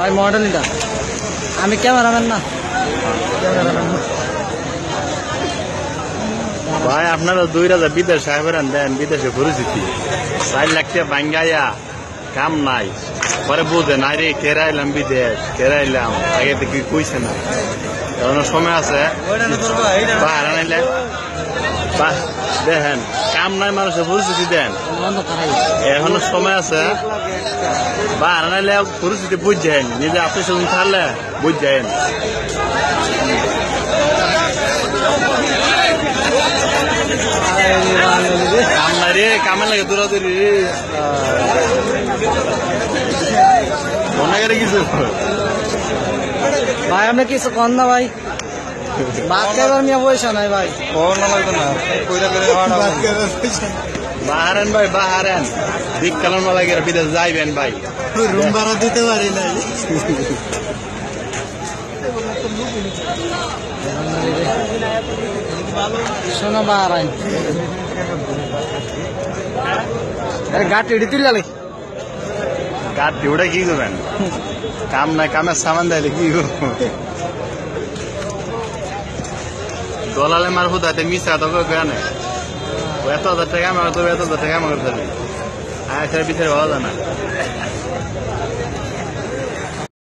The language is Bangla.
ভাই মডেল এটা। আমি ক্যামেরাম্যান না। ভাই আপনারা দুই রাজা বিদেশ সাহেবের দেন বিদেশে পরিচিতি চার লাখ টাকা বাঙ্গাইয়া কাম নাই। পরে বুঝেন আরে কেরাইলাম বিদেশ কেরাইলাম। আগে থেকে কইছে না? এখন সময় আছে। দেখেন কাম নাই মানুষের পরিচিতি দেন? এখনও সময় আছে। বাহার আনাইলে পরিস্থিতি বুঝছেন নিজে আপনি শুধু থাকলে বুঝছেন কাম নাই রে কামে লাগে দৌড়াদৌড়ি রে মনে করে কিছু ভাই আপনি কিছু কন না ভাই? বাদ খাইবার মিয়া পয়সা নাই ভাই। বাহারেন ভাই বাহারেন। বিকালের মেলা গিয়ে বিদেশ যাইবেন ভাই। রুম ভাড়া দিতে পারি নাই। শোনো বাহারাইন। কি? করবেন? কাম নাই কামের সামান দিলে কি করব দলালে মার হুদাতে মিশা তো কেন এত হাজার টাকা আমার তো এত হাজার টাকা আমার আর এছাড়া পিছনে ভালো না।